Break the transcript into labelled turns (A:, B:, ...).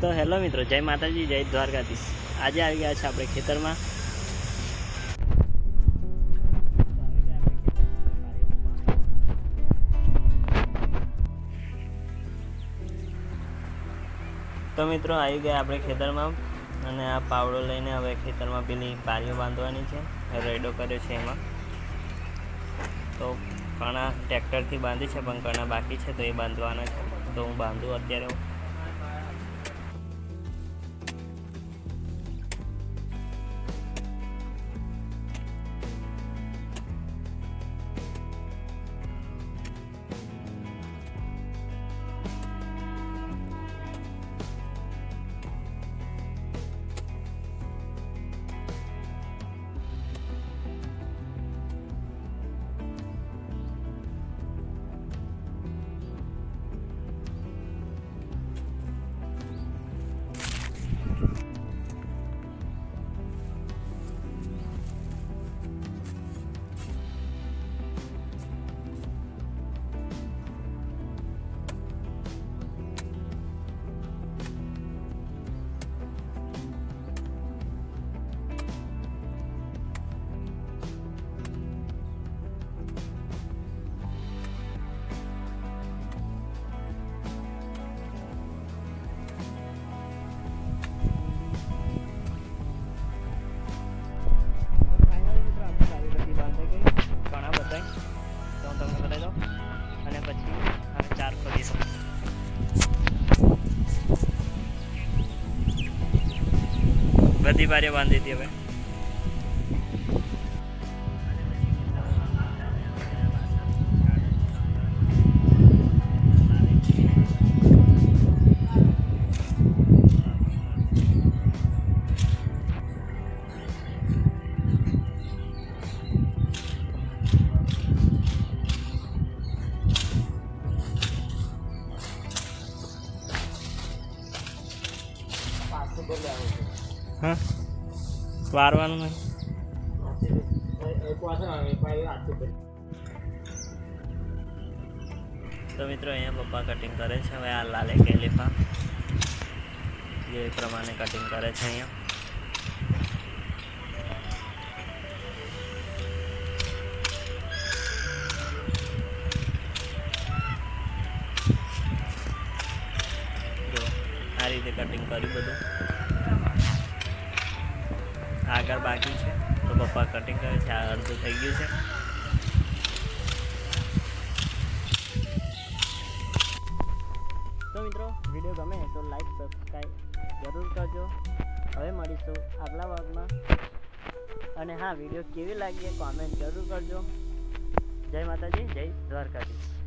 A: તો હેલો મિત્રો, જય માતાજી, જય દ્વારકાધીશ. આજે આવી ગયા છે આપણે ખેતરમાં. તો મિત્રો, આવી ગયા આપણે ખેતરમાં અને આ પાવડો લઈને હવે ખેતરમાં પેલી પારીઓ બાંધવાની છે. રેડો કર્યો છે એમાં. તો કણા ટ્રેક્ટરથી બાંધી છે, પણ કણા બાકી છે, તો એ બાંધવાના છે. તો હું બાંધું અત્યારે ફાઇનલી બધી બારીઓ બાંધી હતી હવે હા? વારવાનું નહીં. તો મિત્રો અહીંયા પપ્પા કટિંગ કરે છે. હવે આ લાલે કેલિફા. જે પ્રમાણે કટિંગ કરે છે અહીંયા. આ રીતે કટિંગ કર્યું બધું. આગળ બાકી છે. તો પપ્પા કટિંગ કરે છે, આ અડધું થઈ ગયું છે. તો મિત્રો વીડિયો ગમે તો લાઈક સબસ્ક્રાઈબ જરૂર કરજો. હવે મળીશું આગલા વર્ગમાં અને હા વીડિયો કેવી લાગી કોમેન્ટ જરૂર કરજો. જય માતાજી, જય દ્વારકાધીશ.